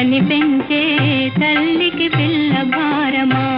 కనిపించే తల్లికి పిల్ల భారమా?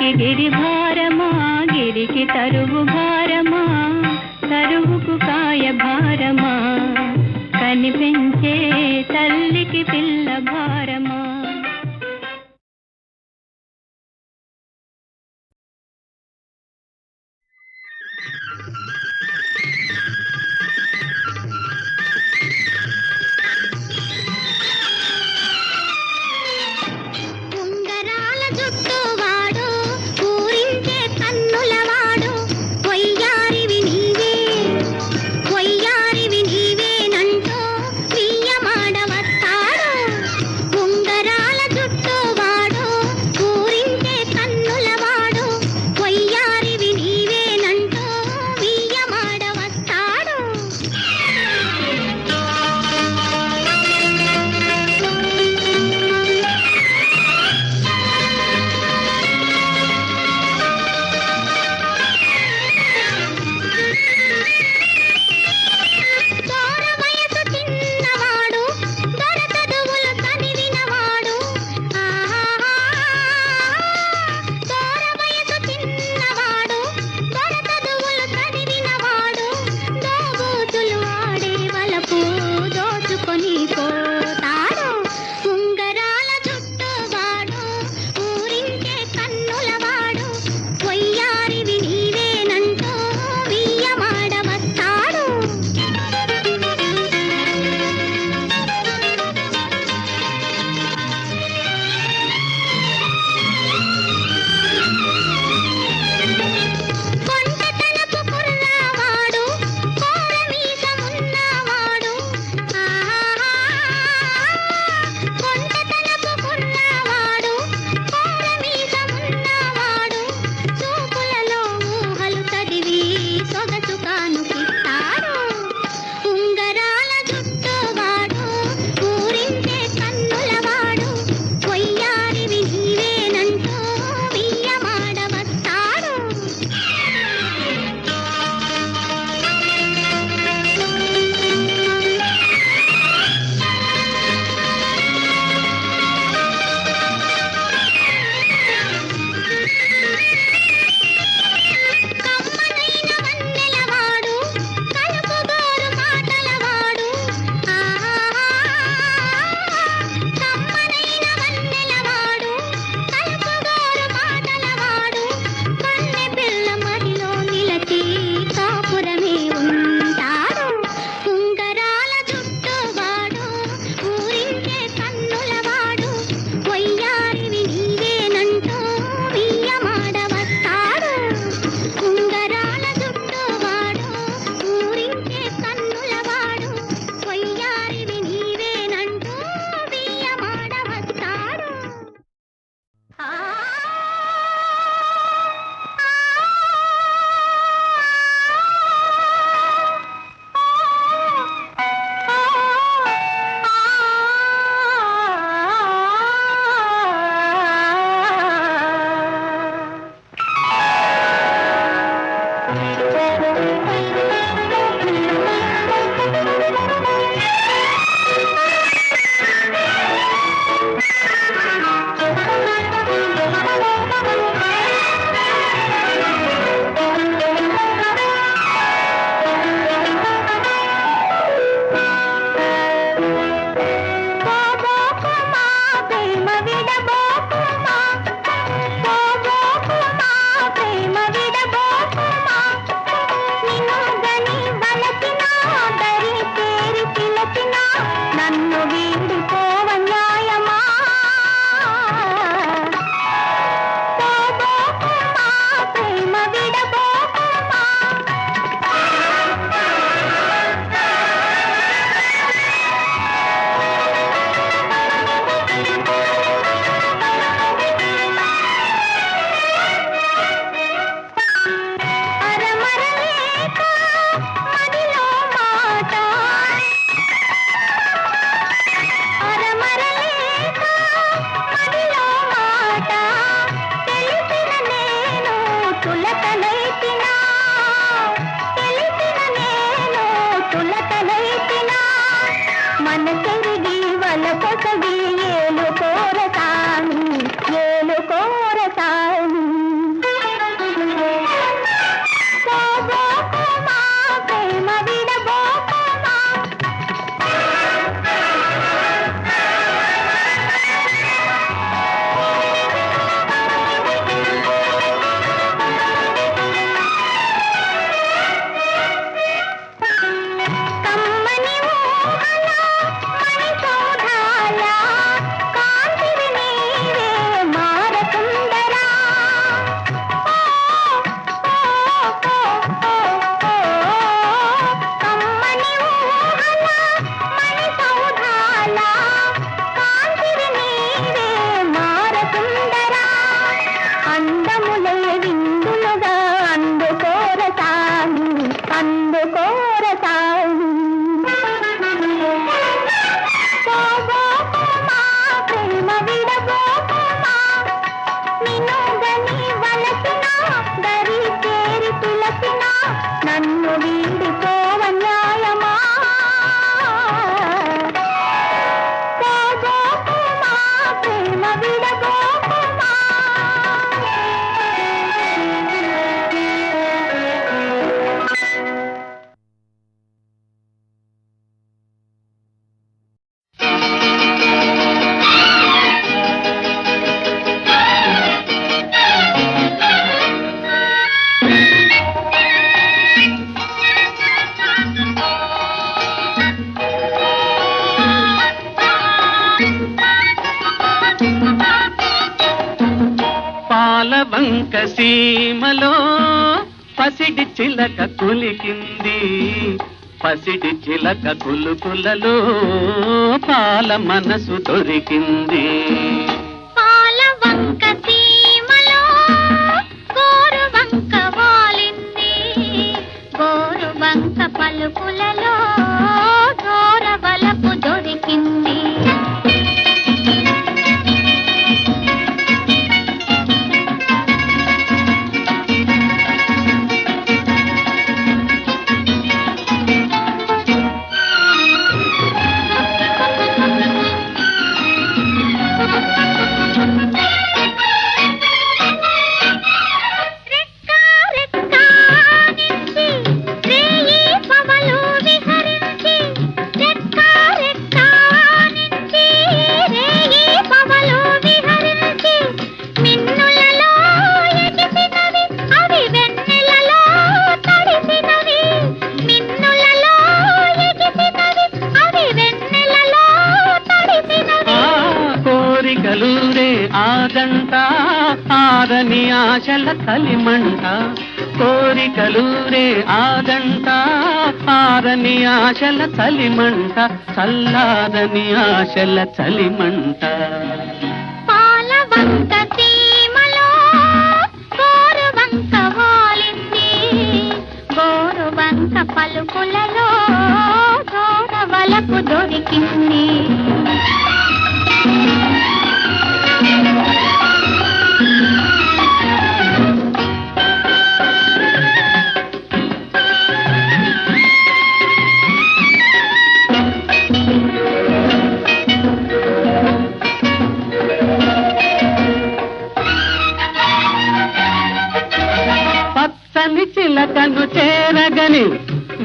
గిరికి భారమా గిరికి తరువు భారమా తరువుకు కాయ భారమా. కనిపించే తల్లికి పిల్ల వంక సీమలో పసిడి చిలక కులికింది. పసిడి చిలక కులుకులలో పాల మనసు దొరికింది. పాలవంక సీమలో గోరువంక వాలింది. గోరువంక పలుకులలో కలిమంట కోరికలూరే ఆదంట ఆరని ఆశల చలిమంట చల్లారని ఆశల చలిమంట పాలవంక సీమలో గోరువంక వాలింది గోరువంక పలుకులలో దొరికింది.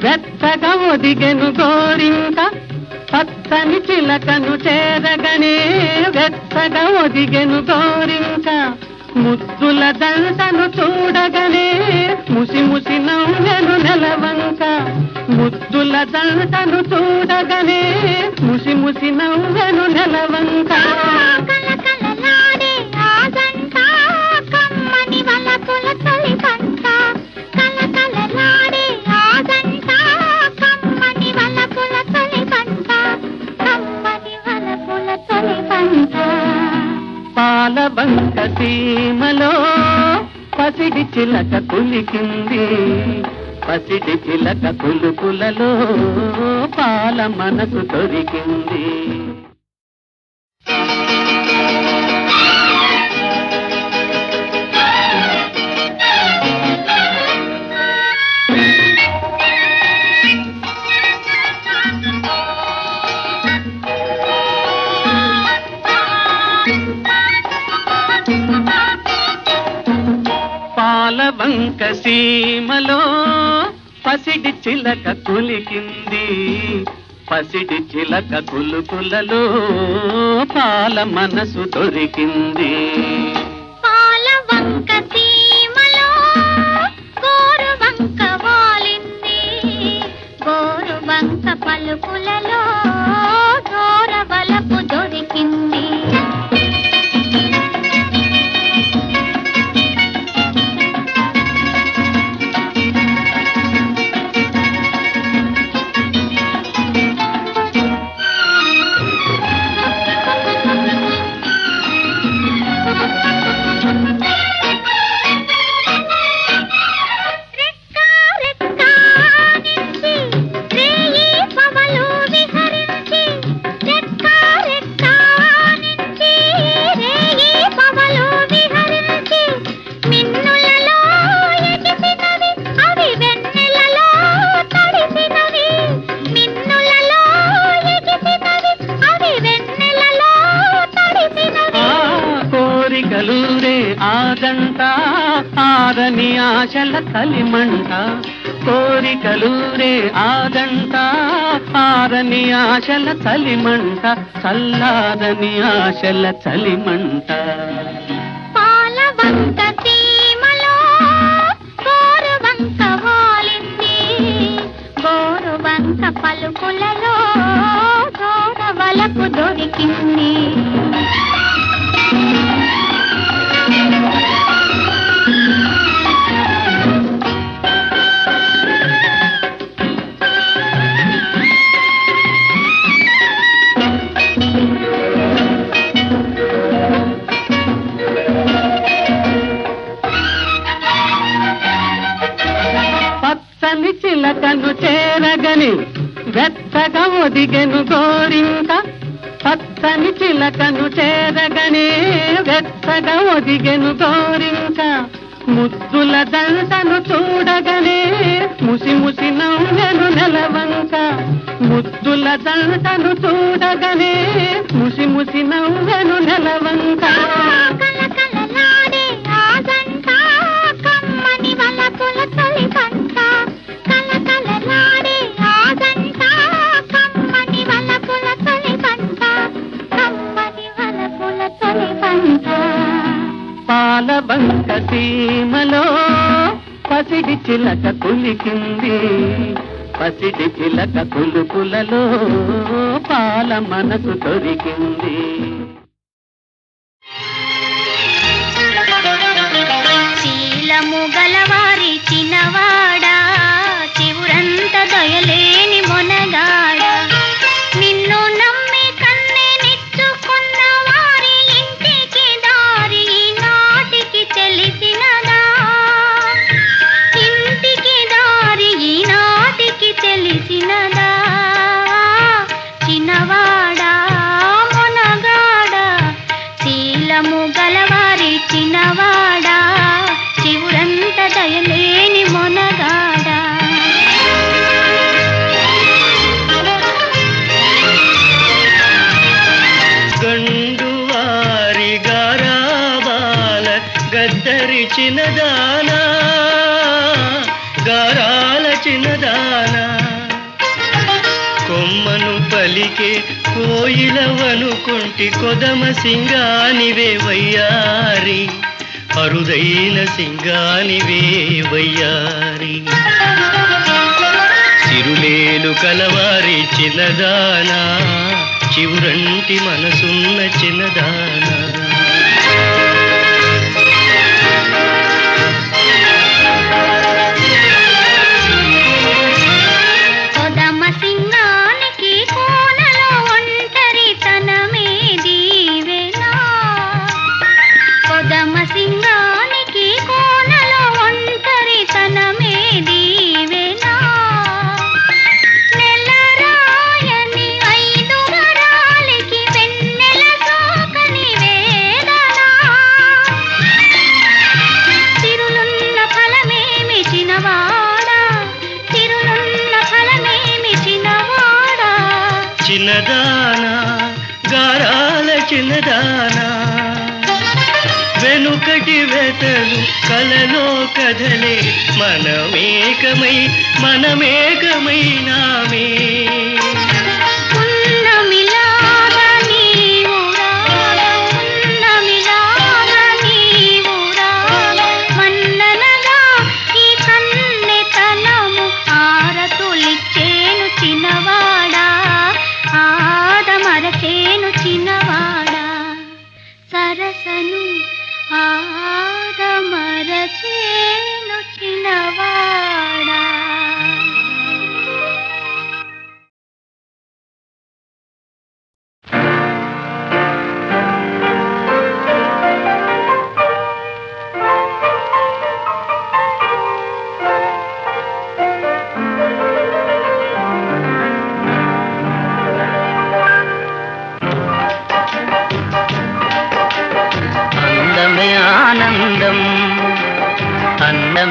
వెత్తగా ఒదిగెను గోరింక పచ్చని చిలకను చేరగనే వెత్తగా ఒదిగెను గోరింక. ముద్దుల దండను చూడగనే ముసి ముసి నవ్వెను నెలవంక. ముద్దుల దండను చూడగనే ముసి ముసి నవ్వెను నెలవంక. సీమలో పసిడి చిలక కులికింది. పసిడి చిలక కులుకులలో పాల మనసు దొరికింది. పాలవంక సీమలో పసిడి చిలక కులికింది. పసిడి చిలక కులుకులలో పాల మనసు దొరికింది. గోరువంక పలుకులలో కలిమంట కోరికలూరే ఆదంట. ఆరని ఆశల చలిమంట. చల్లారని ఆశల చలిమంట. పాలవంక సీమలో గోరువంక వాలింది గోరువంక పలుకులలో దొరికింది. ఒదిగెను గోరింక పచ్చని చిలకను చేరగనే వెచ్చగా ఒదిగెను గోరింక. ముద్దుల దండను చూడగనే ముసి ముసి నవ్వెను నెలవంక. ముద్దుల దండను చూడగనే ముసి ముసి నవ్వెను నెలవంక. కలకలలాడే ఆగంట కమ్మని వలపుల బంక సీమలో పసిడి చిలక కులికింది పసిడి చిలక కులుకులలో పాల మనసు దొరికింది శీలము గలవారి చిన్నవాడ శీలము గలవారి చిన్నవాడా శివుడంత దయలేని మొనగాడా? గండువారి గారాబాల గద్దరి చిన్నదానా గారాల చిన్నదానా కొమ్మను పలికే కోయిలవనుకుంటి కొదమ సింగానివే వయ్యారి. అరుదైన సింగానివే వయ్యారి. సిరులేలు కలవారి చిన్నదానా. చివురంటి మనసున్న చిన్నదానా.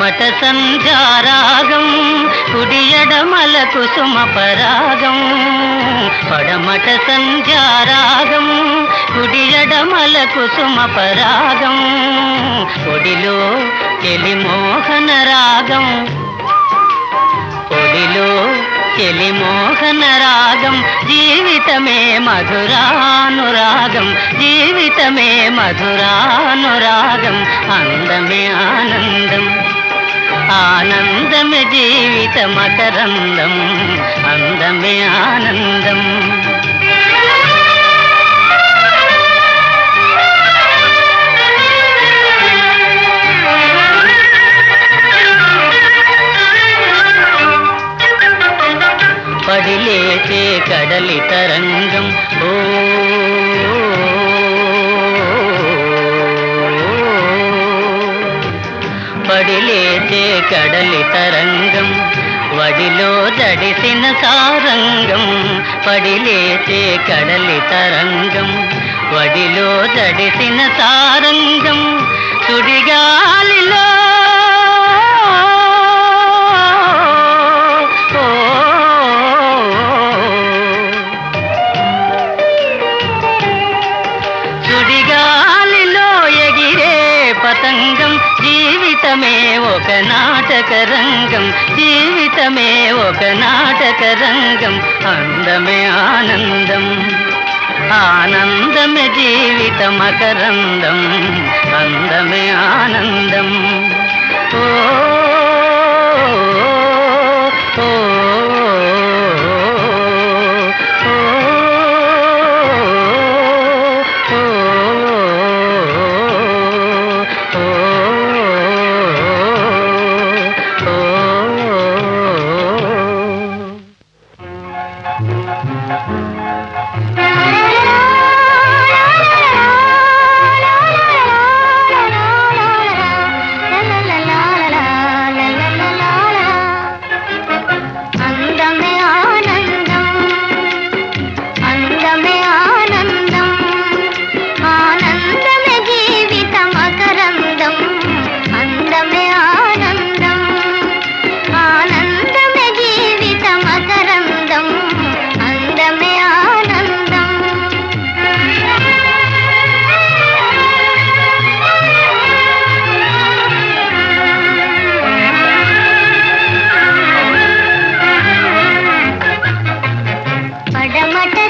పడమట సంధ్యారాగం కుడియడమల కుసుమ పరాగం పడమట సంధ్యారాగం కుడియడమల కుసుమ పరాగం ఒడిలో కెలి మోహన రాగం ఒడిలో చెలి మోహన రాగం జీవితమే మధురానురాగం. జీవితమే మధురానురాగం అందమే ఆనందం. ఆనందమే జీవిత మకరందం అందమే ఆనందం. పడిలేచే కడలి తరంగం ఓ పడిలేచే కడలి తరంగం వడిలో దడిసిన సారంగం పడిలేచే కడలి తరంగం వడిలో దడిసిన సారంగం సుడిగాలిలో నాటక రంగం జీవితమే ఒక నాటక రంగం అందమే ఆనందం ఆనందమే జీవిత మకరందం అందమే ఆనందం. ఓ ఓ, நடமாட்ட